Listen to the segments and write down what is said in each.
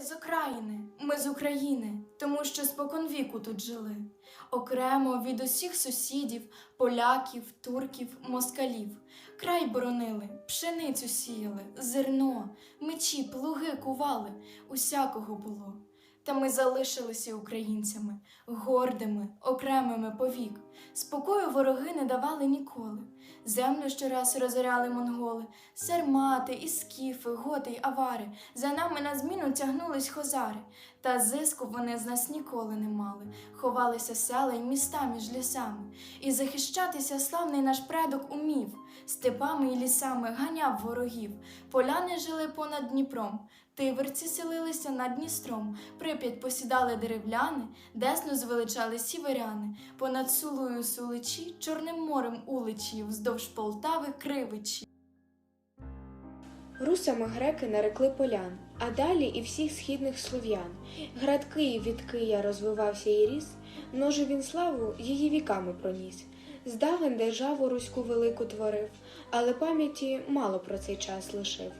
З окраїни, ми з України, тому що споконвіку тут жили. Окремо від усіх сусідів, поляків, турків, москалів. Край боронили, пшеницю сіяли, зерно, мечі, плуги кували, усякого було. Та ми залишилися українцями, гордими, окремими повік. Спокою вороги не давали ніколи. Землю щораз розоряли монголи, сармати, і скіфи, готи й авари. За нами на зміну тягнулись хозари. Та зиску вони з нас ніколи не мали. Ховалися села й міста між лісами. І захищатися славний наш предок умів. Степами й лісами ганяв ворогів. Поляни жили понад Дніпром. Тиверці селилися над Дністром, Прип'ять посідали деревляни, Десну звеличали сіверяни, понад Сулою суличі, Чорним морем уличі, вздовж Полтави кривичі. Русами греки нарекли полян, а далі і всіх східних слов'ян. Град Київ від Кия розвивався і ріс, множив він славу її віками проніс. Здавен державу руську велику творив, але пам'яті мало про цей час лишив.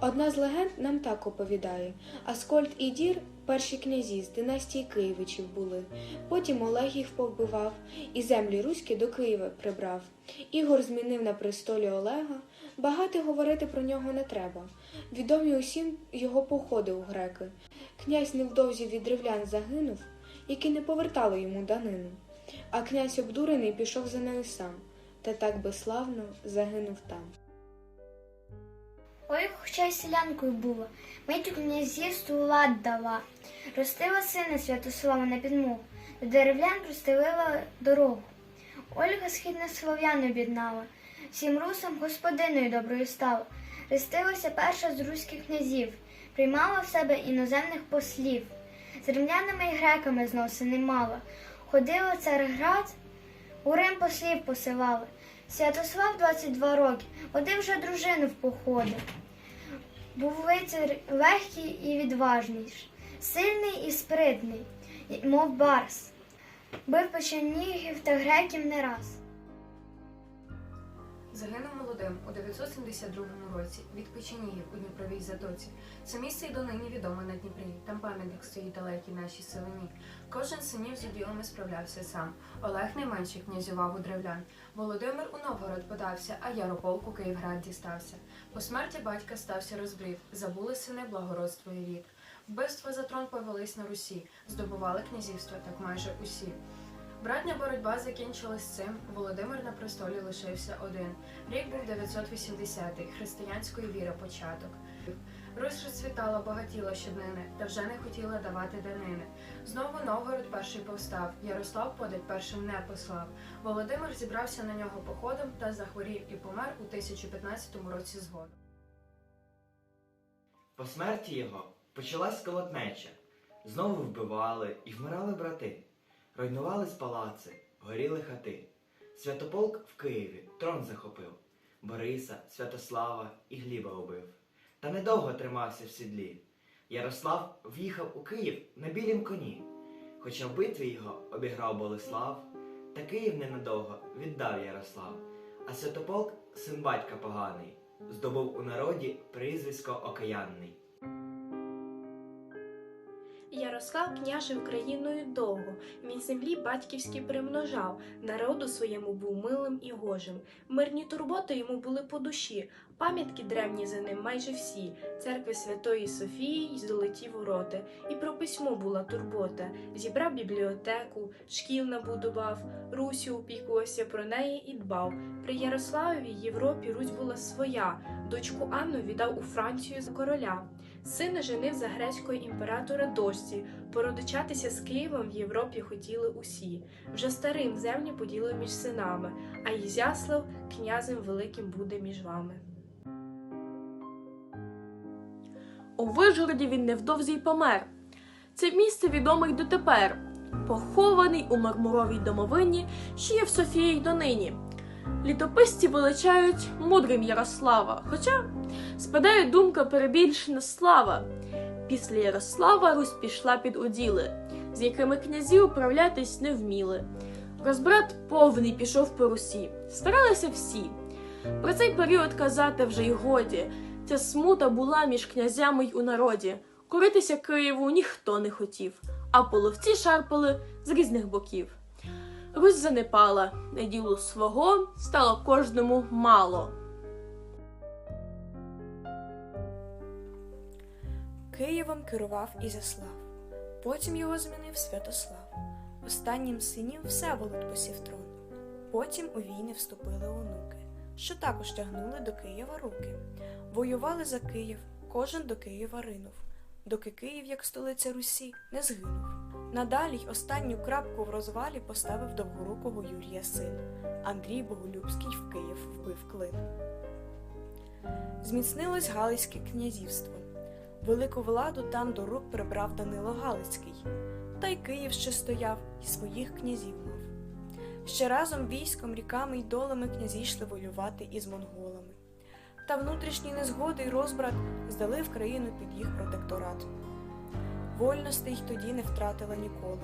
Одна з легенд нам так оповідає: Аскольд і Дір перші князі з династії Києвичів були. Потім Олег їх повбивав і землі руські до Києва прибрав. Ігор змінив на престолі Олега. Багато говорити про нього не треба. Відомі усім його походи у греки. Князь невдовзі від древлян загинув, які не повертали йому данину. А князь обдурений пішов за нею сам, та так безславно загинув там. Ой, хоча й селянкою була, мить у князівству лад дала. Ростила сина Святослава на підмогу, до деревлян простелила дорогу. Ольга східних слов'ян об'єднала, всім русам господиною доброю стала. Рестилася перша з руських князів, приймала в себе іноземних послів. З римлянами і греками зносини мала. Ходила Царград, у Рим послів посилали. Святослав 22 роки, один вже дружину в походи. Був лицар легкий і відважний, сильний і спритний, мов барс. Бив печенігів та греків не раз. Загинув молодим у 972 році від печенігів у Дніпровій затоці. Це місце й донині відоме на Дніпрі. Там пам'ятник стоїть далекій нашій селені. Кожен синів з уділами справлявся сам. Олег найменший князював у древлян. Володимир у Новгород подався, а Ярополк у Київград дістався. По смерті батька стався розбрід. Забули сини благородство і рід. Вбивства за трон повелись на Русі, здобували князівства так майже усі. Братня боротьба закінчилась цим. Володимир на престолі лишився один. Рік був 980-й, християнської віри початок. Русь розцвітала, багатіла щоднини, та вже не хотіла давати данини. Знову Новгород перший повстав, Ярослав подать першим не послав. Володимир зібрався на нього походом та захворів і помер у 1015 році згодом. По смерті його почалась колотнеча. Знову вбивали і вмирали брати. Руйнувались палаци, горіли хати. Святополк в Києві трон захопив. Бориса, Святослава і Гліба убив. Та недовго тримався в сідлі. Ярослав в'їхав у Київ на білім коні. Хоча в битві його обіграв Болеслав, та Київ ненадовго віддав Ярослав. А Святополк, син батька поганий, здобув у народі прізвисько Окаянний. Ярослав княжив країною довго, мій землі батьківські примножав, народу своєму був милим і гожим. Мирні турботи йому були по душі, пам'ятки древні за ним майже всі, церкви Святої Софії й золоті вороти. І про письмо була турбота. Зібрав бібліотеку, шкіл набудував, Русю опікувався про неї і дбав. При Ярославові Європі Русь була своя, дочку Анну віддав у Францію за короля. Сина женив за грецького імператора дочці. Породичатися з Києвом в Європі хотіли усі. Вже старим землі поділи між синами, а Ізяслав князем великим буде між вами. У Вижгороді він невдовзі й помер. Це місце відоме й дотепер, похований у мармуровій домовині, що є в Софії й донині. Літописці величають мудрим Ярослава, хоча спадає думка перебільшена слава. Після Ярослава Русь пішла під уділи, з якими князі управлятись не вміли. Розбрат повний пішов по Русі, старалися всі. Про цей період казати вже й годі. Ця смута була між князями й у народі. Коритися Києву ніхто не хотів, а половці шарпали з різних боків. Русь занепала, на ділу свого стало кожному мало. Києвом керував Ізяслав, потім його змінив Святослав. Останнім синів Всеволод посів трон. Потім у війни вступили онуки, що також тягнули до Києва руки. Воювали за Київ, кожен до Києва ринув, доки Київ, як столиця Русі, не згинув. Надалі й останню крапку в розвалі поставив довгорукого Юрія син. Андрій Боголюбський в Київ вбив клин. Зміцнилось Галицьке князівство. Велику владу там до рук прибрав Данило Галицький, та й Київ ще стояв і своїх князів мав. Ще разом військом, ріками й долами князі йшли воювати із монголами. Та внутрішні незгоди й розбрат здали в країну під їх протекторат. Вольностей й тоді не втратила ніколи,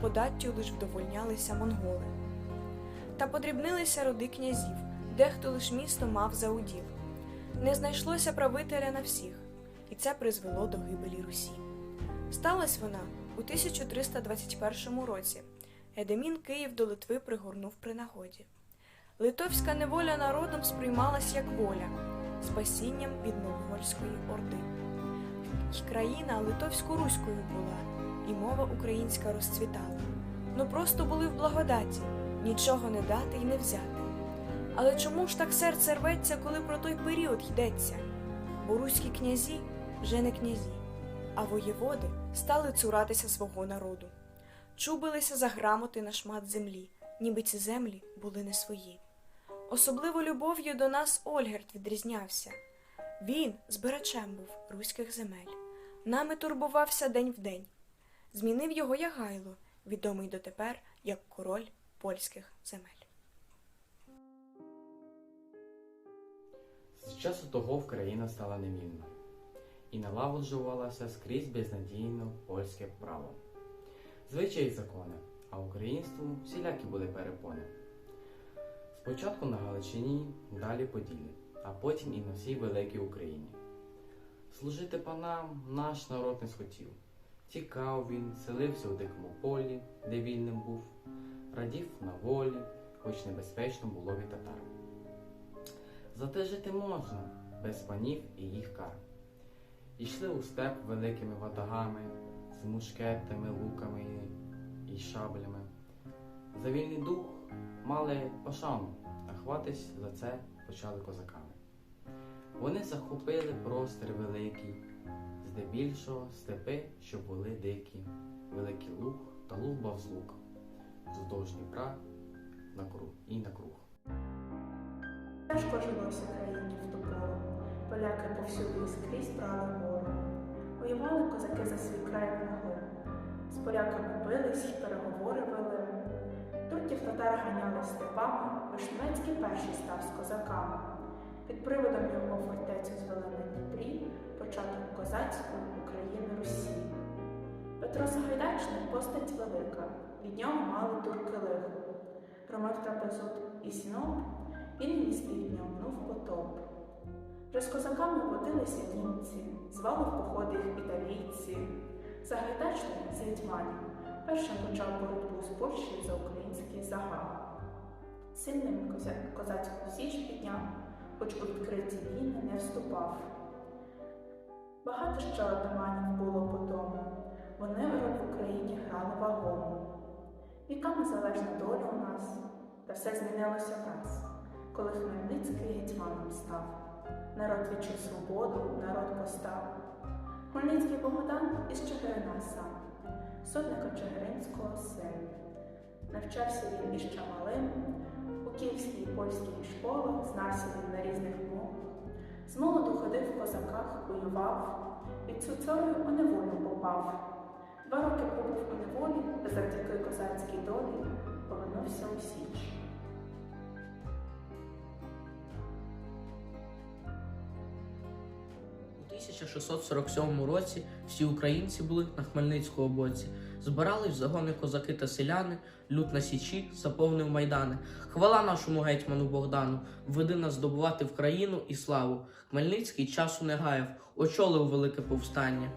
податтю лиш вдовольнялися монголи. Та подрібнилися роди князів, дехто лиш місто мав за уділ. Не знайшлося правителя на всіх і це призвело до гибелі Русі. Сталась вона у 1321 році. Едемін Київ до Литви пригорнув при нагоді. Литовська неволя народом сприймалась як воля, спасінням від монгольської орди. І країна литовсько-руською була, і мова українська розцвітала. Ну просто були в благодаті, нічого не дати й не взяти. Але чому ж так серце рветься, коли про той період йдеться? Бо руські князі вже не князі, а воєводи стали цуратися свого народу, чубилися за грамоти на шмат землі, ніби ці землі були не свої. Особливо любов'ю до нас Ольгерт відрізнявся. Він збирачем був руських земель, нами турбувався день в день. Змінив його Ягайло, відомий дотепер як король польських земель. З часу того в країна стала невільна і налагоджувалося скрізь безнадійно польське право. Звичаї закони, а українству всілякі були перепони. Спочатку на Галичині, далі Поділі, а потім і на всій великій Україні. Служити панам наш народ не схотів. Тікав він, селився у дикому полі, де вільним був, радів на волі, хоч небезпечно було від татар. Зате жити можна, без панів і їх кар. Ішли у степ великими ватагами, з мушкетами, луками і шаблями. За вільний дух мали пошану, а хватись за це почали козаками. Вони захопили простір великий, здебільшого степи, що були дикі, великий луг та луг бав з лука, вздовж Дніпра на круг і на круг. Тяжко жилося країні в ту. Поляки повсюди скрізь брали гору. Воювали козаки за свій край могли. З поляками бились переговори вели. Турків татар ганяли степами, Вишневецький перший став з козаками. Під приводом його фортецю звели на Дніпрі початок козацької України Русі. Петро Сагайдачний постать велика, від нього мали турки лихо. Ромив трапезут і сіноп, він із півдня мнув потоп. Вже з козаками водилися німці, звали в походи італійці. Загайдачний з гетьманів першим почав боротьбу з Польщею за український загал. Сильним коза- козацьку січ підняв, хоч у відкриті війни не вступав. Багато ще отаманів було по тому, вони в Україні грали вагому. Віками залежна доля у нас, та все змінилося враз, коли Хмельницький гетьманом став. Народ відчув свободу, народ постав. Хмельницький Богдан із Чигирина сам, сотника Чигиринського син. Навчався він іще малим, у київській і польській школах, знався він на різних мовах. З молоду ходив в козаках, воював, від цуцою у неволю попав. Два роки побув у неволі, завдяки козацькій долі повернувся у Січ. 1647 році всі українці були на Хмельницькому боці. Збирались в загони козаки та селяни, люд на січі заповнив майдани. Хвала нашому гетьману Богдану, веди нас здобувати в країну і славу. Хмельницький часу не гаяв, очолив велике повстання.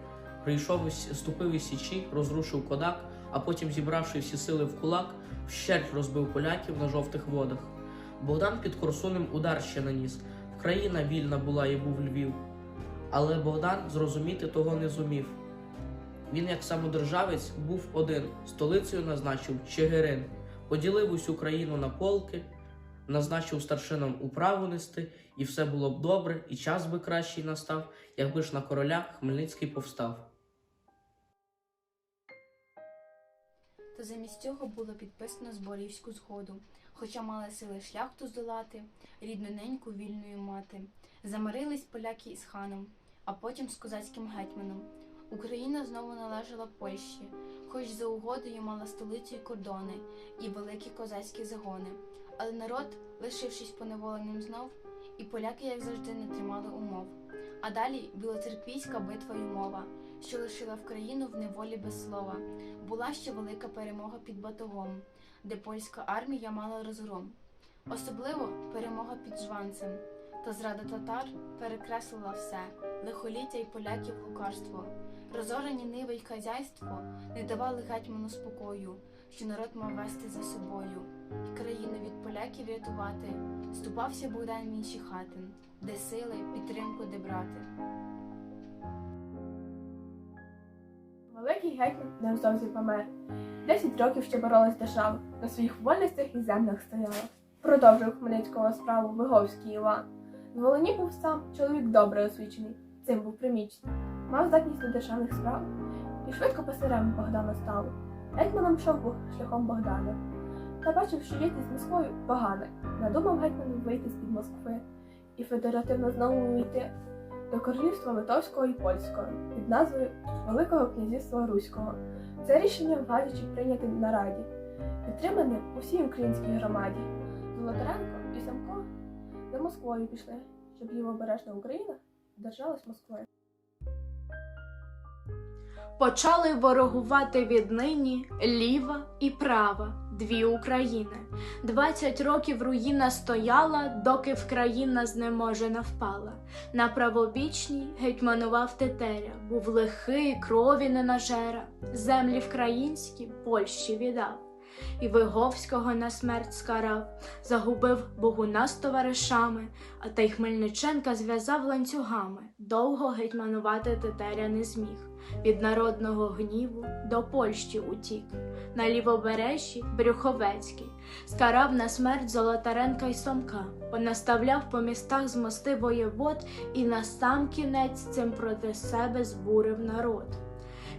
Прийшов із ступив із січі, розрушив кодак, а потім, зібравши всі сили в кулак, вщерть розбив поляків на жовтих водах. Богдан під Корсунем удар ще наніс. Країна вільна була і був Львів. Але Богдан зрозуміти того не зумів. Він, як самодержавець, був один, столицею назначив Чигирин, поділив усю країну на полки, назначив старшинам управу нести, і все було б добре, і час би кращий настав, якби ж на короля Хмельницький повстав. Та замість цього було підписано зборівську згоду, хоча мали сили шляхту здолати, рідну неньку вільною мати. Замирились поляки із ханом, а потім з козацьким гетьманом. Україна знову належала Польщі, хоч за угодою мала столицю й кордони і великі козацькі загони. Але народ, лишившись поневоленим знов, і поляки, як завжди, не тримали умов. А далі білоцерквійська битва й мова, що лишила в країну в неволі без слова. Була ще велика перемога під Батогом, де польська армія мала розгром. Особливо перемога під Жванцем. Та зрада татар перекреслила все лихоліття й поляків лукарство. Розорені ниви й хазяйство не давали гетьману спокою, що народ мав вести за собою, і країну від поляків рятувати. Ступався Богдан в інші хати, де сили, підтримку де брати. Великий гетьман невдовзі помер. Десять років ще боролась держава, на своїх вольностях і землях стояла. Продовжив Хмельницького справу Виговський Іван. В Волині був сам чоловік добре освічений, цим був примічений. Мав здатність до державних справ і швидко пасирем Богдана став. Гетьманом йшов Бог шляхом Богдана. Та бачив, що єдність з Москвою погане. Надумав гетьману вийти з-під Москви і федеративно знову увійти до королівства Литовського і Польського під назвою Великого князівства Руського. Це рішення владичі прийняти на раді, підтримане у всій українській громаді. Золотаренко і Самко за Москвою пішли, щоб лівобережна Україна держалась Москвою. Почали ворогувати віднині ліва і права, дві України. Двадцять років руїна стояла, доки в країна знеможена впала. На правобічній гетьманував тетеря, був лихий, крові не нажера, землі вкраїнські Польщі віддав. І Виговського на смерть скарав, загубив Богуна з товаришами, а та й Хмельниченка зв'язав ланцюгами. Довго гетьманувати тетеря не зміг від народного гніву до Польщі утік. На лівобережжі Брюховецький скарав на смерть Золотаренка й Сомка, понаставляв по містах з мости воєвод і на сам кінець цим проти себе збурив народ.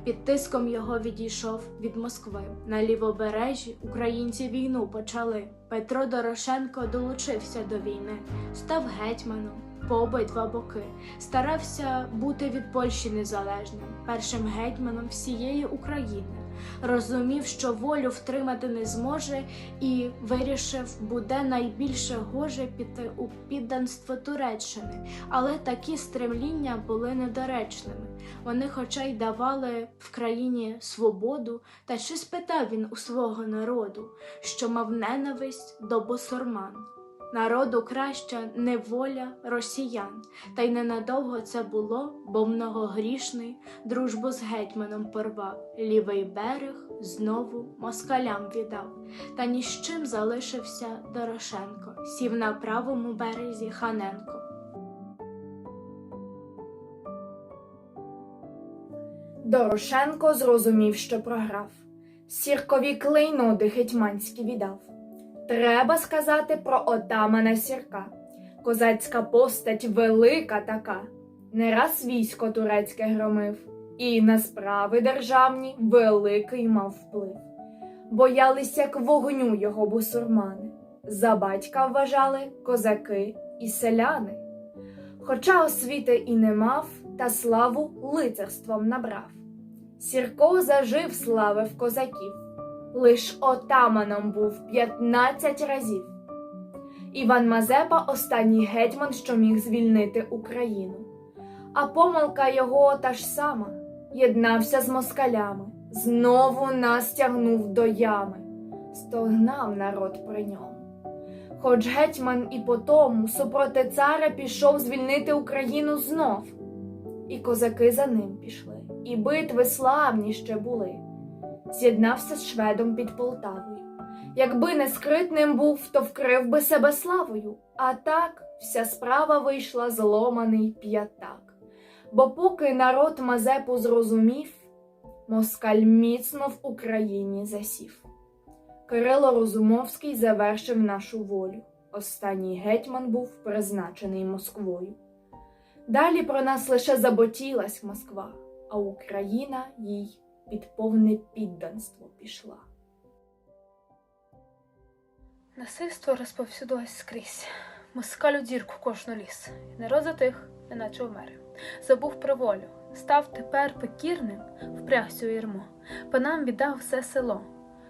Під тиском його відійшов від Москви. На лівобережжі українці війну почали. Петро Дорошенко долучився до війни, став гетьманом по обидва боки. Старався бути від Польщі незалежним, першим гетьманом всієї України. Розумів, що волю втримати не зможе, і вирішив, буде найбільше гоже піти у підданство Туреччини, але такі стремління були недоречними. Вони, хоча й давали в країні свободу, та чи спитав він у свого народу, що мав ненависть до босорман. Народу краща неволя росіян, та й ненадовго це було, бо многогрішний дружбу з гетьманом порвав, лівий берег знову москалям віддав, та ні з чим залишився Дорошенко, сів на правому березі Ханенко. Дорошенко зрозумів, що програв. Сіркові клейноди гетьманські віддав. Треба сказати про отамана сірка. Козацька постать велика така. Не раз військо турецьке громив, і на справи державні великий мав вплив. Боялись, як вогню його бусурмани. За батька вважали козаки і селяни. Хоча освіти і не мав, та славу лицарством набрав. Сірко зажив слави в козаків, лиш отаманом був п'ятнадцять разів. Іван Мазепа останній гетьман, що міг звільнити Україну. А помилка його та ж сама єднався з москалями, знову нас тягнув до ями, стогнав народ при ньому. Хоч гетьман і потому супроти царя пішов звільнити Україну знов, і козаки за ним пішли. і битви славні ще були. З'єднався з шведом під Полтавою. Якби не скритним був, то вкрив би себе славою. А так вся справа вийшла зломаний п'ятак. Бо поки народ Мазепу зрозумів, москаль міцно в Україні засів. Кирило Розумовський завершив нашу волю. Останній гетьман був призначений Москвою. Далі про нас лише заботілась Москва, а Україна їй під повне підданство пішла. Насильство розповсюдилось скрізь. Москаль у дірку кожну ліс. Народ затих, неначе вмер. Забув про волю. Став тепер покірним, впрягся у ярмо. Панам віддав все село,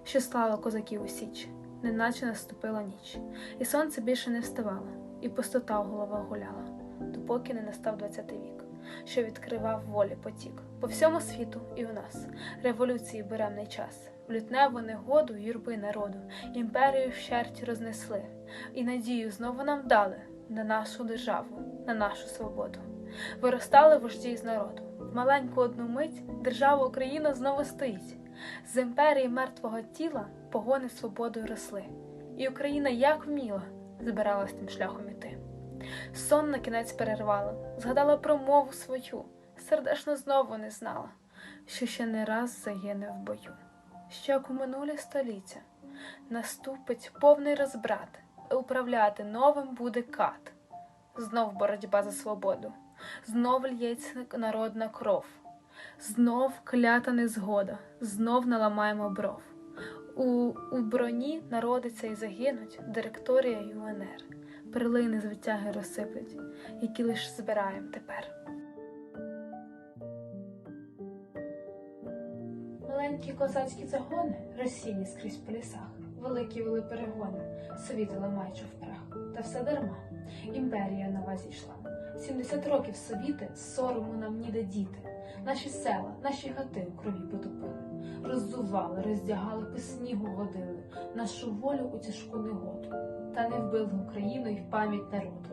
що слава козаків у січ, неначе наступила ніч. І сонце більше не вставало, і пустота в головах гуляла, допоки не настав двадцятий вік, що відкривав волі потік. По всьому світу і у нас революції беремний час. В лютневу негоду юрби народу імперію вщерть рознесли, і надію знову нам дали на нашу державу, на нашу свободу. Виростали вожді з народу. В маленьку одну мить держава Україна знову стоїть. З імперії мертвого тіла погони свободою росли, і Україна як вміла збиралась тим шляхом іти. Сон на кінець перервала, згадала про мову свою, сердечно знову не знала, що ще не раз загине в бою. Що як у минулі століття. Наступить повний розбрат, і управляти новим буде кат. Знов боротьба за свободу, знов лється народна кров, знов клята незгода, знов наламаємо бров. У, у броні народиться і загинуть директорія й УНР, перлини з витяги розсиплять, які лиш збираєм тепер. Маленькі козацькі загони розсіяні скрізь по лісах, великі вели перегони, совіти ламаючи в прах. Та все дарма. Імперія нова зійшла. Сімдесят років совіти, сорому нам ніде діти. Наші села, наші хати у крові потопили, роззували, роздягали, по снігу водили, нашу волю у тяжку негоду. Та не вбили Україну й в пам'ять народу.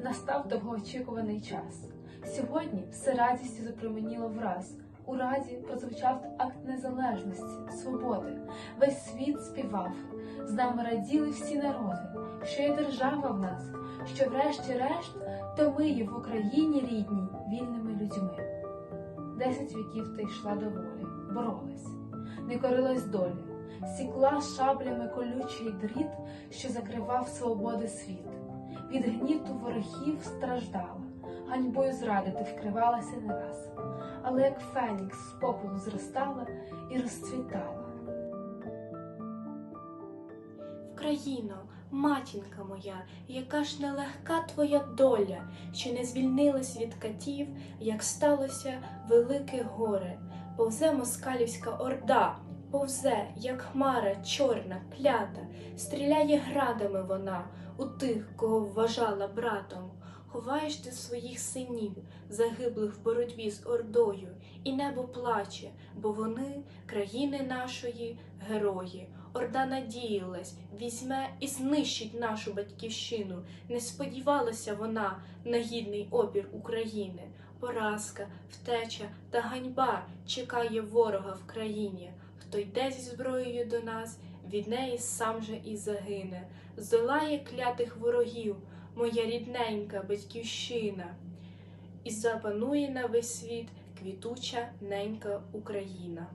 Настав довгоочікуваний час. Сьогодні все радістю запромініло враз. У раді прозвучав акт незалежності, свободи. Весь світ співав. З нами раділи всі народи, що є держава в нас, що врешті-решт то ми є в Україні рідній, вільними людьми. Десять віків ти йшла до волі, боролась, не корилась долі, сікла шаблями колючий дріт, що закривав свободи світ. Від гніту ворогів страждала, ганьбою зради ти вкривалася не раз, але як фенікс з попелу зростала і розцвітала. Україно, матінка моя, яка ж нелегка твоя доля, що не звільнилась від катів, як сталося велике горе. Повзе москалівська орда, повзе, як хмара чорна, клята, стріляє градами вона у тих, кого вважала братом. Ховаєш ти своїх синів, загиблих в боротьбі з ордою, і небо плаче, бо вони країни нашої герої. Орда надіялась, візьме і знищить нашу батьківщину. Не сподівалася вона на гідний опір України. Поразка, втеча та ганьба чекає ворога в країні. Хто йде зі зброєю до нас, від неї сам же і загине. Здолає клятих ворогів, моя рідненька батьківщина, і запанує на весь світ квітуча ненька Україна.